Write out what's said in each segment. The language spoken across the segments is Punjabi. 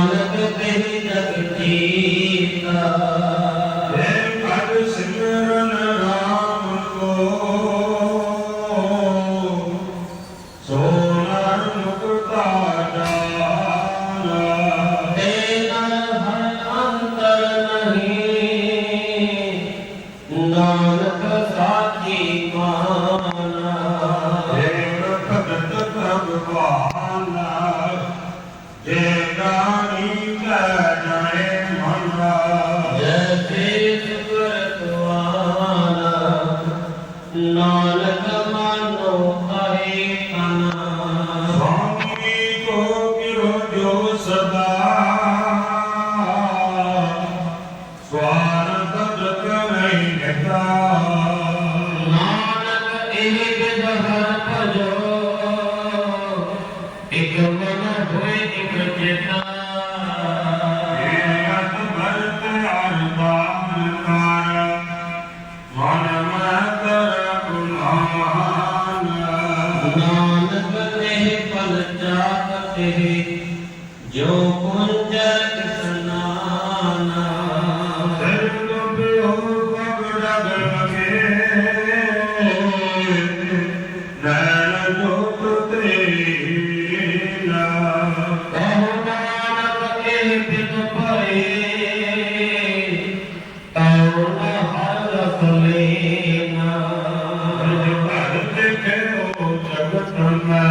ਨਾਨਕ ਕਹਿ ਜਗਤੀ ਕਾ ਹੈ ਕਰ ਸਿਮਰਨ ਰਾਮ ਕੋ ਸੋ ਨਰ ਮੁਕਤਾ ਨਾਲਾ ਤੇ ਨਰ ਹਰ ਅੰਤਰ ਨਹੀਂ। ਨਾਮ Krishna. ਜਗਤ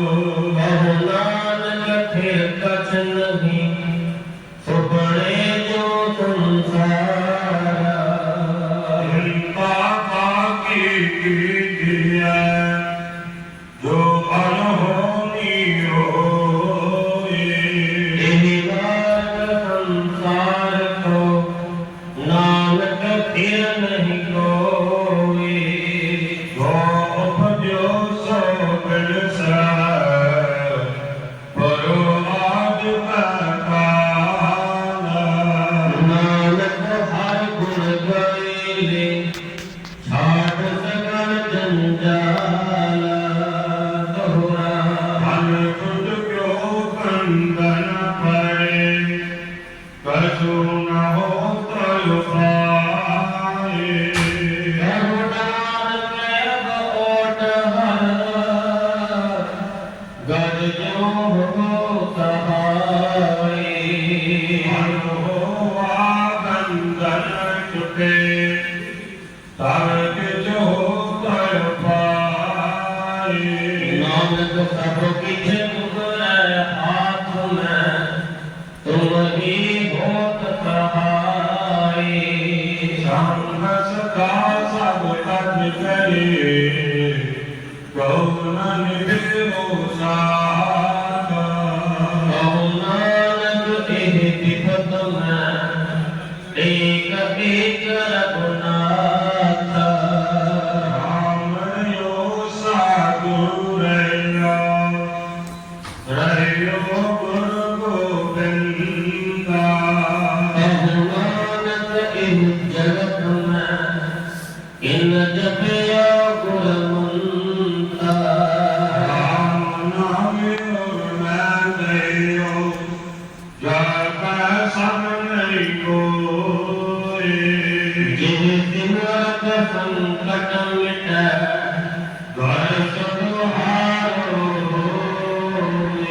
Senhor. एक एक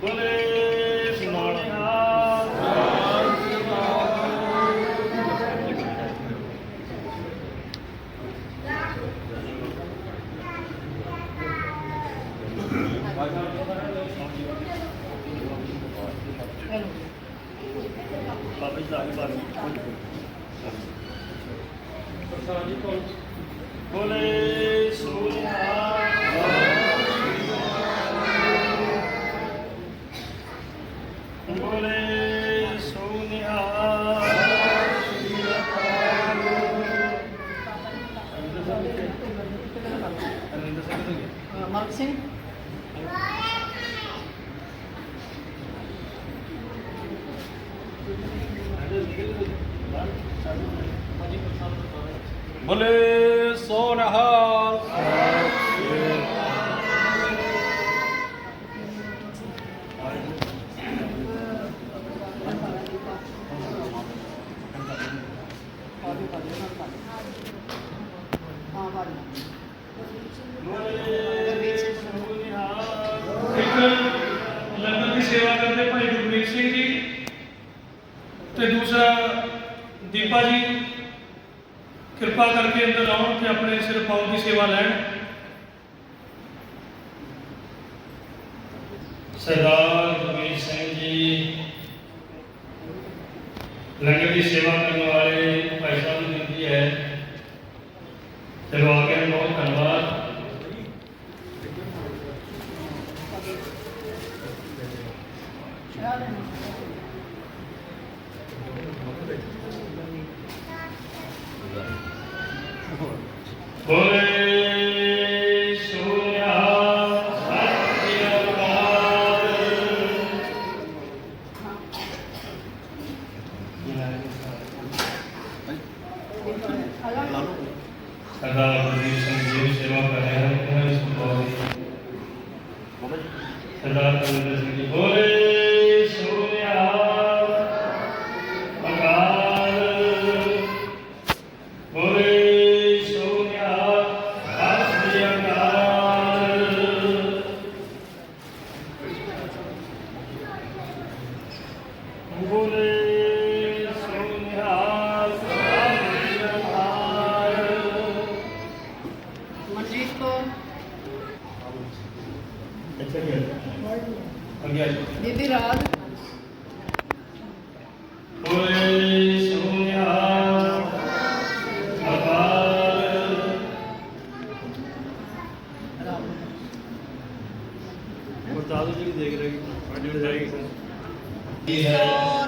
ਬੋਲੇ ਸੋ ਨਿਹਾਲ ਬਾਬਾ ਜੀ ਦਾ ਆਗੇ ਬਾਰੇ ਪ੍ਰਸਾਦ ਜੀ ਕੋਲ ਬੋਲੇ ਸੋ ਬੋਲੇ ਸੋ ਨਿਹਾਲ ਮਰਕ ਸਿੰਘ ਬੋਲੇ ਸੋ ਨਿਹਾਲ ਇੱਕ ਲੰਗਰ ਦੀ ਸੇਵਾ ਕਰਦੇ ਭਾਈ ਗੁਰਮੀਤ ਸਿੰਘ ਜੀ ਤੇ ਦੂਸਰਾ ਦੀਪਾ ਜੀ। ਕਿਰਪਾ ਕਰਕੇ ਅੰਦਰ ਆਉਣ ਤੇ ਆਪਣੇ ਸਿਰ ਪਾਉ ਦੀ ਸੇਵਾ ਲੈਣ। ਸਰਦਾਰ ਗੁਰਮੀਤ ਸਿੰਘ ਜੀ, ਲੰਗਰ ਦੀ ਸੇਵਾ ਕਰਨ ਵਾਲੇ ਭਾਈ ਸਾਹਿਬ ਦੀ ਬੇਨਤੀ ਹੈ ਚਲੋ ਆ ਗਏ ਬਹੁਤ ਧੰਨਵਾਦ ਬੋਲੇ ਸੂਰਿਆ ਸਤਿ ਅਕਾਲ ਸਰਦਾਰ ਗੁਰਜੀਤ ਸਿੰਘ ਜੀ ਦੀ ਸੇਵਾ ਕਰ ਰਹੇ ਹਨ ਉਹਨਾਂ ਦੀ ਸੰਭਾਵੀ ਸਰਦਾਰ ਗੁਰਜੀਤ ਸਿੰਘ ਜੀ ਬੋਲੇ ਬੋਲੇ ਸੋਨਿਆ ਸਤਿ ਸ੍ਰੀ ਅਕਾਲ ਮਨਜੀਤ ਕੌਰ ਅੱਗੇ ਆ ਜਾਓ। ਬੀਬੀ ਰਾਜ। ਬੋਲੇ ਸੋਨਿਆ ਅਕਾਲ ਗੁਰਦਾਸ ਜੀ ਦੇਖ ਰਹੇ ਜਿਹੜੇ ਜਾਏਗੀ ਕੀ ਹੈ।